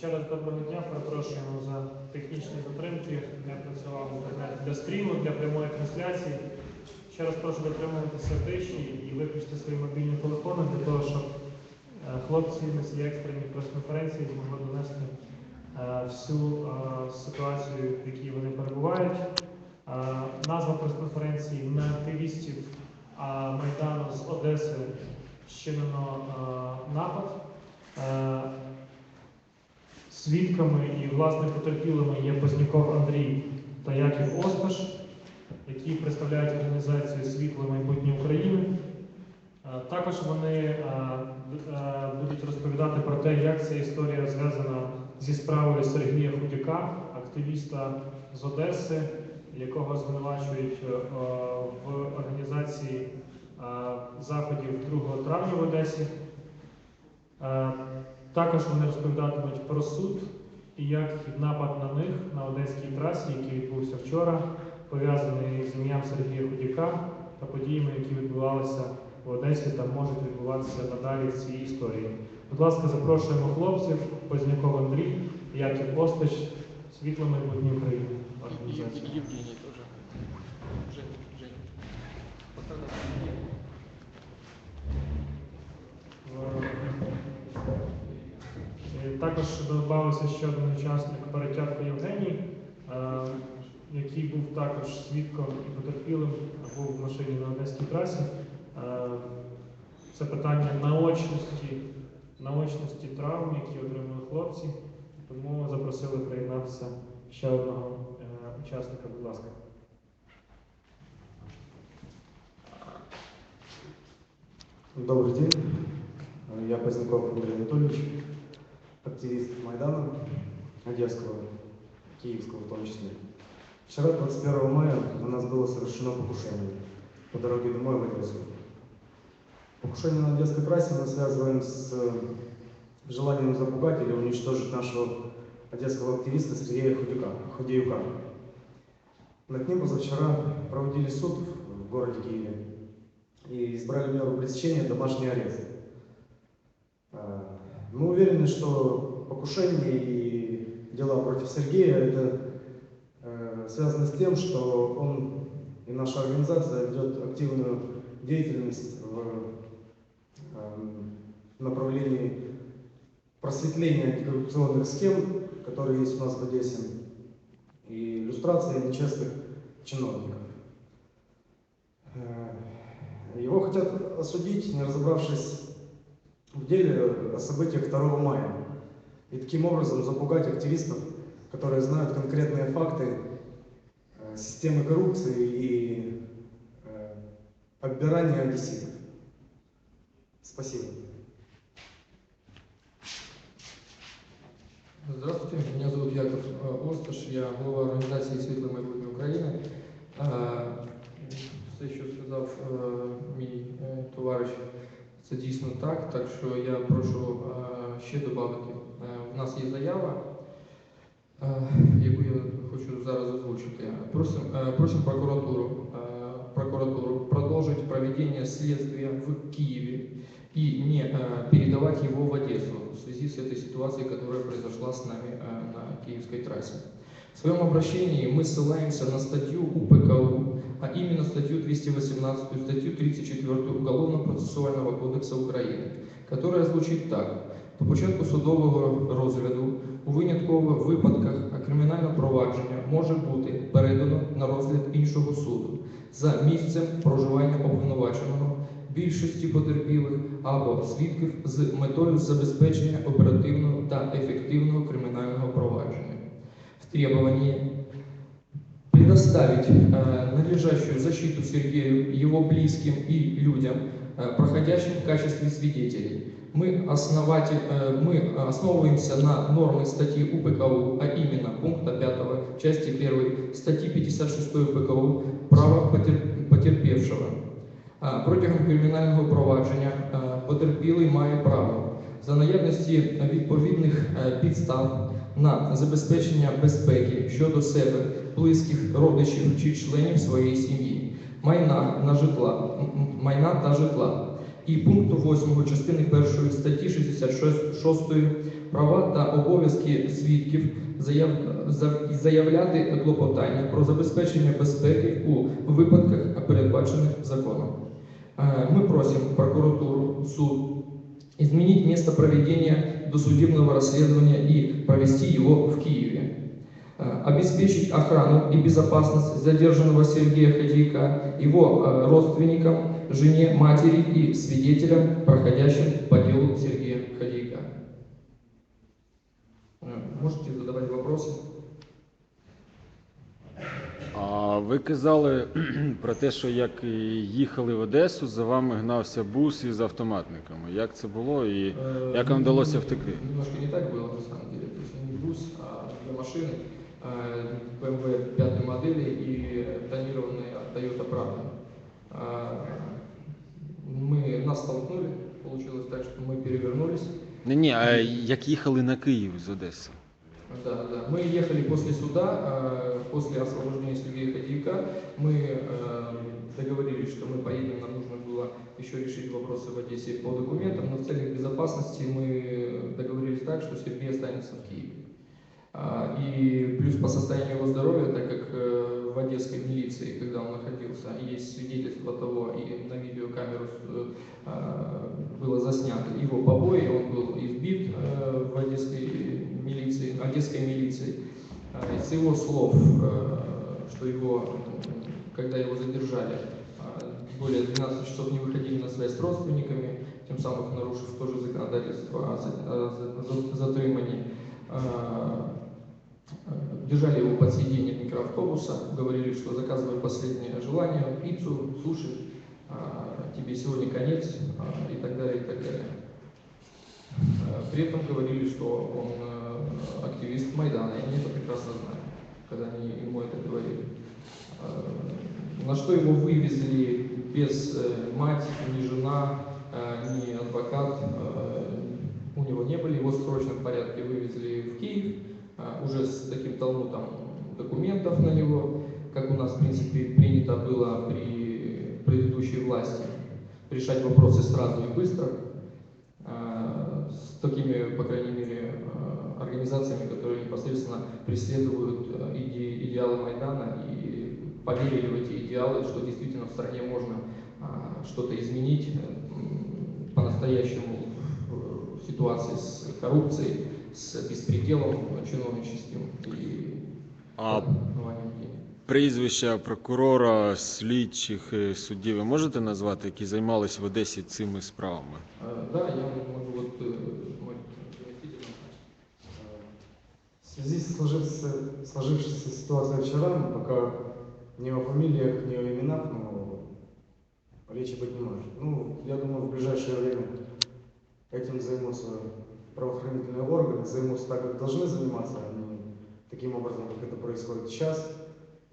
Ще раз доброго дня, перепрошуємо за технічні затримки. Не працював інтернет для стріму, для прямої трансляції. Ще раз прошу дотримуватися тиші і виключити свої мобільні телефони для того, щоб е, хлопці на цій екстреній прес-конференції змогли донести е, всю е, ситуацію, в якій вони перебувають. Назва прес-конференції на активістів е, Майдану з Одеси вчинено напад. Свідками і власне потерпілими є Позняков Андрій та Яків Осташ, які представляють організацію Світло майбутнє України. Е, Також вони е, е, будуть розповідати про те, як ця історія зв'язана зі справою Сергія Худяка, активіста з Одеси, якого звинувачують в організації заходів 2 травня в Одесі. Також вони розповідатимуть про суд і як напад на них на одеській трасі, який відбувся вчора, пов'язаний з ім'ям Сергія Худяка та подіями, які відбувалися в Одесі та можуть відбуватися надалі в цій історії. Будь ласка, запрошуємо хлопців, Позняков Андрій, Яків Постач, Світло майбутнє України. И Евгений. Женя, Також додався ще один учасник перетятка Євгеній, е, який був також свідком і потерпілим, був в машині на Одеській трасі. Е, Це питання наочності, наочності травм, які отримали хлопці. Тому запросили приєднатися ще одного е, учасника, будь ласка. Добрый день. Я Поздняков Андрей Анатольевич, активист Майдана, Одесского, Киевского в том числе. Вчера, 21 мая, на нас было совершено покушение по дороге домой в Одессу. Покушение на Одесской трассе мы связываем с э, желанием запугать или уничтожить нашего одесского активиста Сергея Худюка, Худеюка. Над ним позавчера проводили суд в городе Киеве и избрали меру пресечения домашний арест. Мы уверены, что покушение и дела против Сергея это э, связано с тем, что он и наша организация ведет активную деятельность в эм, направлении просветления антикоррупционных схем, которые есть у нас в Одессе, и иллюстрации нечестных чиновников. Э, Его хотят осудить, не разобравшись в деле о событиях 2 мая. И таким образом запугать активистов, которые знают конкретные факты э, системы коррупции и э, оббирания одесситов. Спасибо. Здравствуйте, меня зовут Яков э, Осташ, я глава организации «Світло майбутнє України». Е, Все, що сказав це дійсно так, так що я прошу ще додати. У нас є заява, яку я хочу зараз озвучити. Просим, просим прокуратуру, прокуратуру продолжить проведение следствия в Киеве и не э, передавать его в Одессу в связи с этой ситуацией, которая произошла с нами э, на Киевской трассе. В своем обращении мы ссылаемся на статью УПКУ, а именно статью 218, статью 34 Уголовно-процессуального кодекса України, которая звучить так. По початку судового розгляду у виняткових випадках кримінальне провадження може бути передано на розгляд іншого суду за місцем проживання обвинуваченого, більшості потерпілих або свідків з метою забезпечення оперативного та ефективного кримінального провадження. В требовании предоставить э, надлежащую защиту Сергею, его близким и людям, э, проходящим в качестве свидетелей. Мы, основатель, э, мы основываемся на нормы статьи УПКУ, а именно пункта 5 части 1 статьи 56 УПКУ «Право потер- потерпевшего». А, Протягом кримінального провадження е, потерпілий має право за наявності відповідних е, підстав на забезпечення безпеки щодо себе, близьких, родичів чи членів своєї сім'ї, майна на житла, майна та житла, і пункту 8 частини 1 статті 66 права та обов'язки свідків заяв, за- заявляти клопотання про забезпечення безпеки у випадках, передбачених законом. Е, Мы просим прокуратуру, суд изменить место проведения досудебного расследования и провести его в Киеве. Э, Обеспечить охрану и безопасность задержанного Сергея Ходейка, его э, родственникам, жене, матери и свидетелям, проходящим по делу Сергея Ходейка. Э, Можете задавать вопросы? А ви казали про те, що як і їхали в Одесу, за вами гнався бус із автоматниками. Як це було і Э, Як вам удалось втекти? Немножко не так было, на самом деле. То есть не бус, а две машины, э, BMW пятой модели и тонированная Toyota Prado. А, Мы, нас столкнули, получилось так, что мы перевернулись. ні, ні, а як їхали на Київ з Одеси? Да, да. Мы ехали после суда, э, после освобождения Сергея Ходейка. Мы э, договорились, что мы поедем, нам нужно было еще решить вопросы в Одессе по документам, но в целях безопасности мы договорились так, что Сергей останется в Киеве. А, И плюс по состоянию его здоровья, так как э, в одесской милиции, когда он находился, есть свидетельство того, и на видеокамеру э, а, было заснято его побои, он был избит э, в одесской милиции, одесской милиции. А, Из его слов, что его, когда его задержали, более 12 часов не выходили на связь с родственниками, тем самым нарушив тоже законодательство о за- о за- за- затримании. Э, Держали его под сиденьем микроавтобуса, говорили, что заказывай последнее желание, пиццу, суши, а, тебе сегодня конец а, и так далее, и так далее. А, При этом говорили, что он э, активист Майдана, и они это прекрасно знали, когда они ему это говорили. На что его вывезли без э, мать, ни жена, э, ни адвокат, э, у него не были, его в срочном порядке вывезли в Киев, уже с таким талмутом документов на него, как у нас, в принципе, принято было при предыдущей власти, решать вопросы сразу и быстро, а, с такими, по крайней мере, а, организациями, которые непосредственно преследуют иде- идеалы Майдана и поверили в эти идеалы, что действительно в стране можно что-то изменить по-настоящему в ситуации с коррупцией, с беспределом чиновническим и А отмыванием денег. прізвища прокурора, слідчих е, суддів ви можете назвати, які займалися в Одесі цими справами? А, Да, я могу вот э, мой заместитель назначить. В связи с сложившейся, сложившейся ситуацией вчера, мы пока ни о фамилиях, ни о именах, но речи быть не может. Ну, я думаю, в ближайшее время этим займутся правоохранительные органы, займутся так, как должны заниматься, а не таким образом, как это происходит сейчас.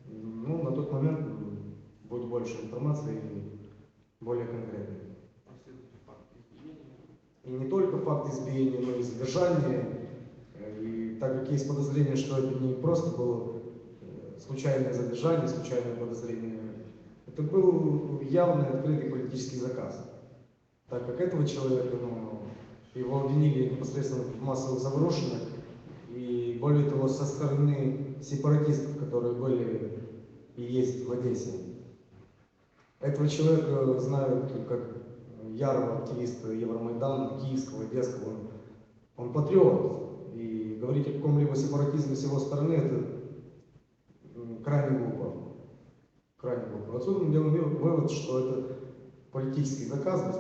Ну, на тот момент м, будет больше информации и более конкретной. И не только факт избиения, но и задержания. И так как есть подозрение, что это не просто было э, случайное задержание, случайное подозрение, это был явный открытый политический заказ. Так как этого человека, ну, его обвинили непосредственно в массовых заворушениях, и более того, со стороны сепаратистов, которые были и есть в Одессе. Этого человека знают как ярого активиста Евромайдана, Киевского, Одесского. Он, он патриот. И говорить о каком-либо сепаратизме с его стороны, это крайне глупо. Крайне глупо. Отсюда мы делаем вывод- что это политический заказ.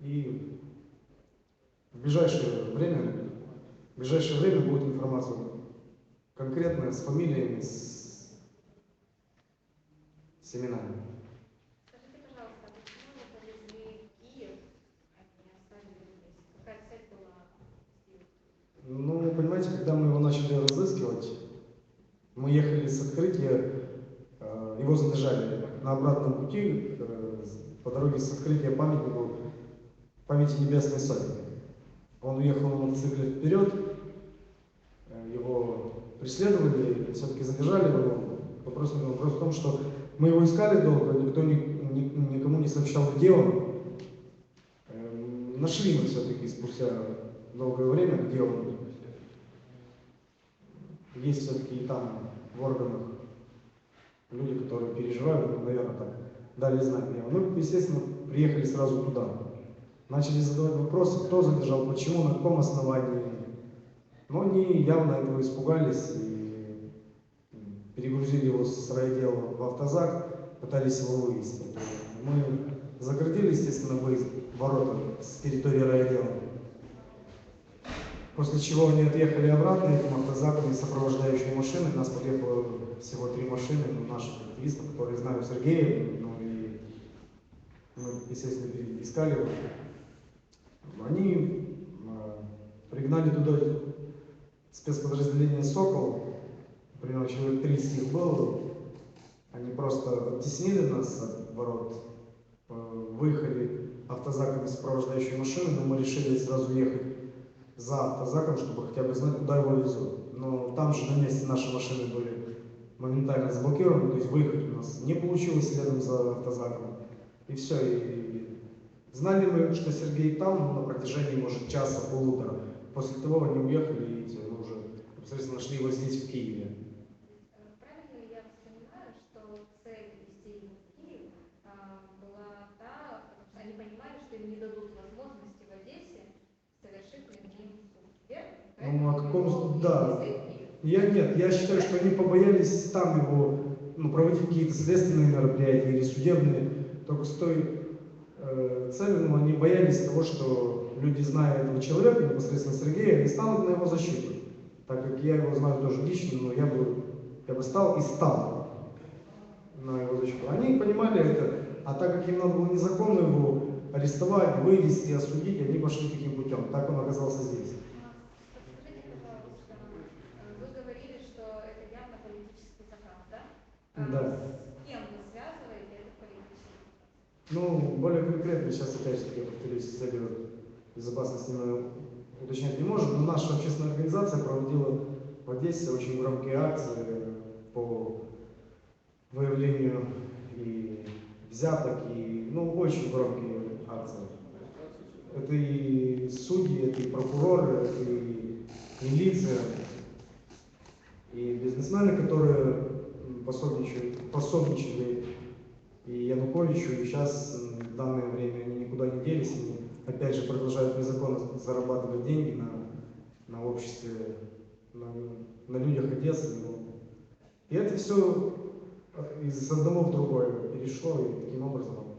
И в ближайшее время, в ближайшее время будет информация конкретная с фамилиями, с, с именами. Скажите, пожалуйста, почему вы повезли в Киев, не оставили здесь? Какая цель была здесь? Ну, понимаете, когда мы его начали разыскивать, мы ехали с открытия, э, его задержали на обратном пути э, по дороге с открытия памятнику памяти Небесной Сотни. Он уехал на мотоцикле вперед, э, его преследовали, все-таки задержали его. Вопрос, вопрос в том, что мы его искали долго, никто не, ни- никому не сообщал, где он. Эм, Нашли мы все-таки спустя долгое время, где он. Есть все-таки и там в органах люди, которые переживают, ну, наверное, так, дали знать. Мы, естественно, приехали сразу туда. Начали задавать вопросы, кто задержал, почему, на каком основании. Но они явно этого испугались и перегрузили его с райотдела в автозак, пытались его вывести. Мы загородили, естественно, выезд, ворота с территории райотдела. После чего они отъехали обратно этим автозаком и сопровождающей машиной. Нас подъехало всего три машины, ну, наших активистов, которые знают Сергея, ну и мы, естественно, искали его. Они э, пригнали туда спецподразделение «Сокол», примерно человек 30 их было. Они просто оттеснили нас от ворот, э, выехали автозаками сопровождающей машины, но мы решили сразу ехать за автозаком, чтобы хотя бы знать, куда его везут. Но там же на месте наши машины были моментально заблокированы, то есть выехать у нас не получилось следом за автозаком. И все, и знали мы, что Сергей там на протяжении, может, часа, полутора. После того они уехали, и мы уже непосредственно нашли его здесь, в Киеве. Ну, о каком суд- да. Я нет, я считаю, что они побоялись там его, ну, проводить какие-то следственные мероприятия или судебные, только с той э, целью, ну, они боялись того, что люди, зная этого человека, непосредственно Сергея, они станут на его защиту. Так как я его знаю тоже лично, но я бы, я бы стал и стал на его защиту. Они понимали это, а так как им надо было незаконно его арестовать, вывести, осудить, они пошли таким путем. Так он оказался здесь. Подскажите, пожалуйста, э, вы говорили, что это явно политический заказ, да? А Да. С кем вы связываете этот политический заказ? Ну, более конкретно, сейчас опять же, я повторюсь, с целью безопасности мы уточнять не можем, но наша общественная организация проводила в Одессе очень громкие акции по выявлению и взяток, и, ну, очень громкие акции. Это и судьи, это и прокуроры, это и милиция, и бизнесмены, которые м, пособничают, пособничали и Януковичу, и сейчас в данное время они никуда не делись, они опять же продолжают незаконно зарабатывать деньги на, на обществе, на, на людях Одессы. И это все из одного в другое перешло, и таким образом